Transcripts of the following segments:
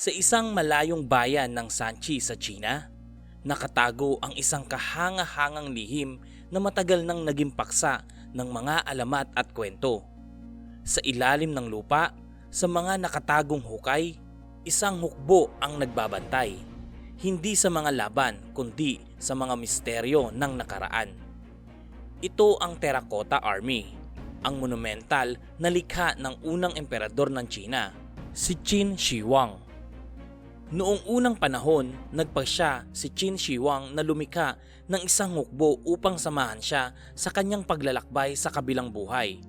Sa isang malayong bayan ng Sanchi sa China, nakatago ang isang kahanga-hangang lihim na matagal nang naging paksa ng mga alamat at kwento. Sa ilalim ng lupa, sa mga nakatagong hukay, isang hukbo ang nagbabantay. Hindi sa mga laban, kundi sa mga misteryo ng nakaraan. Ito ang Terracotta Army, ang monumental na likha ng unang emperador ng China, si Qin Shi Huang. Noong unang panahon, nagpa siya si Qin Shi Huang na lumika ng isang hukbo upang samahan siya sa kanyang paglalakbay sa kabilang buhay.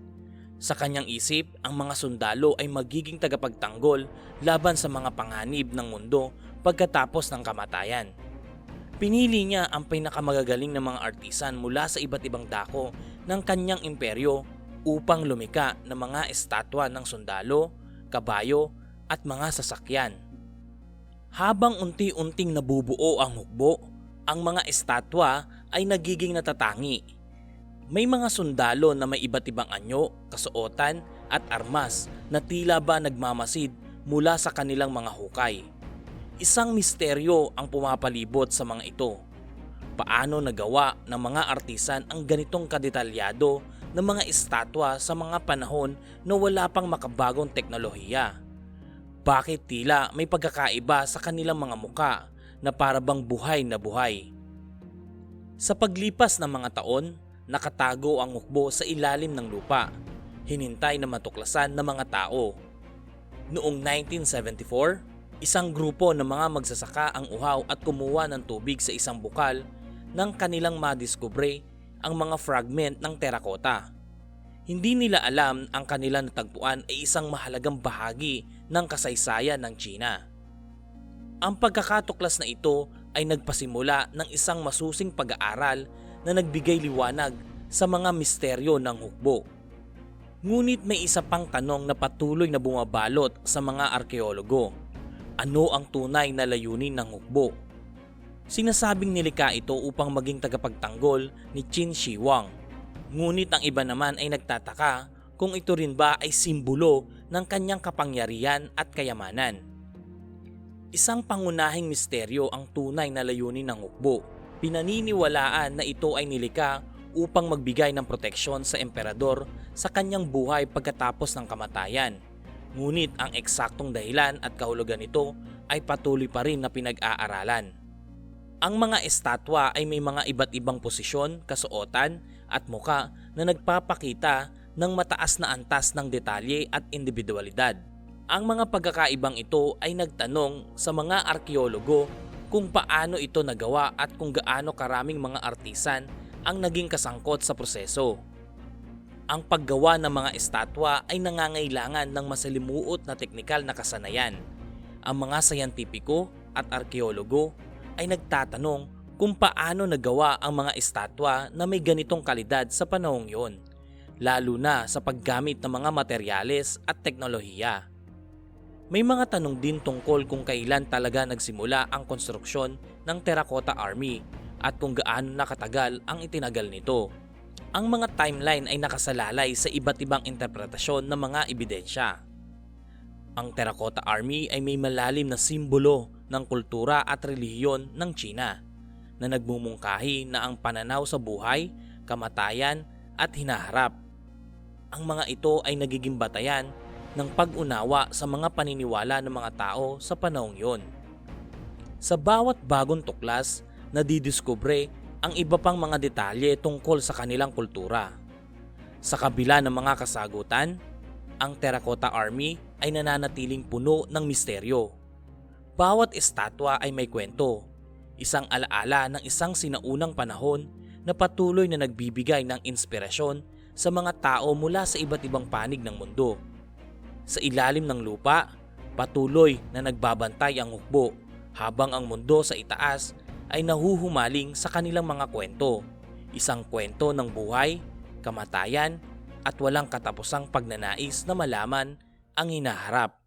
Sa kanyang isip, ang mga sundalo ay magiging tagapagtanggol laban sa mga panganib ng mundo pagkatapos ng kamatayan. Pinili niya ang pinakamagagaling ng mga artisan mula sa iba't ibang dako ng kanyang imperyo upang lumika ng mga estatwa ng sundalo, kabayo at mga sasakyan. Habang unti-unting nabubuo ang hukbo, ang mga estatwa ay nagiging natatangi. May mga sundalo na may iba't ibang anyo, kasuotan at armas na tila ba nagmamasid mula sa kanilang mga hukay. Isang misteryo ang pumapalibot sa mga ito. Paano nagawa ng mga artisan ang ganitong kadetalyado ng mga estatwa sa mga panahon na wala pang makabagong teknolohiya? Bakit tila may pagkakaiba sa kanilang mga muka na parabang buhay na buhay? Sa paglipas ng mga taon, nakatago ang hukbo sa ilalim ng lupa, hinintay na matuklasan ng mga tao. Noong 1974, isang grupo ng mga magsasaka ang uhaw at kumuha ng tubig sa isang bukal nang kanilang madiskubre ang mga fragment ng terracotta. Hindi nila alam ang kanilang natagpuan ay isang mahalagang bahagi ng kasaysayan ng China. Ang pagkakatuklas na ito ay nagpasimula ng isang masusing pag-aaral na nagbigay liwanag sa mga misteryo ng hukbo. Ngunit may isa pang tanong na patuloy na bumabalot sa mga arkeologo ano ang tunay na layunin ng hukbo. Sinasabing nilika ito upang maging tagapagtanggol ni Qin Shi Huang. Ngunit ang iba naman ay nagtataka kung ito rin ba ay simbolo ng kanyang kapangyarihan at kayamanan. Isang pangunahing misteryo ang tunay na layunin ng hukbo. Pinaniniwalaan na ito ay nilika upang magbigay ng proteksyon sa emperador sa kanyang buhay pagkatapos ng kamatayan Ngunit ang eksaktong dahilan at kahulugan nito ay patuloy pa rin na pinag-aaralan. Ang mga estatwa ay may mga iba't ibang posisyon, kasuotan at muka na nagpapakita ng mataas na antas ng detalye at individualidad. Ang mga pagkakaibang ito ay nagtanong sa mga arkeologo kung paano ito nagawa at kung gaano karaming mga artisan ang naging kasangkot sa proseso. Ang paggawa ng mga estatwa ay nangangailangan ng masalimuot na teknikal na kasanayan. Ang mga sayantipiko at arkeologo ay nagtatanong kung paano nagawa ang mga estatwa na may ganitong kalidad sa panahong yon, lalo na sa paggamit ng mga materyales at teknolohiya. May mga tanong din tungkol kung kailan talaga nagsimula ang konstruksyon ng Terracotta Army at kung gaano nakatagal ang itinagal nito. Ang mga timeline ay nakasalalay sa iba't ibang interpretasyon ng mga ebidensya. Ang Terracotta Army ay may malalim na simbolo ng kultura at relihiyon ng China na nagmumungkahi na ang pananaw sa buhay, kamatayan at hinaharap. Ang mga ito ay nagiging batayan ng pag-unawa sa mga paniniwala ng mga tao sa panahong yon. Sa bawat bagong tuklas, nadidiskubre ang iba pang mga detalye tungkol sa kanilang kultura. Sa kabila ng mga kasagutan, ang Terracotta Army ay nananatiling puno ng misteryo. Bawat estatwa ay may kwento, isang alaala ng isang sinaunang panahon na patuloy na nagbibigay ng inspirasyon sa mga tao mula sa iba't ibang panig ng mundo. Sa ilalim ng lupa, patuloy na nagbabantay ang hukbo habang ang mundo sa itaas ay nahuhumaling sa kanilang mga kwento. Isang kwento ng buhay, kamatayan at walang katapusang pagnanais na malaman ang hinaharap.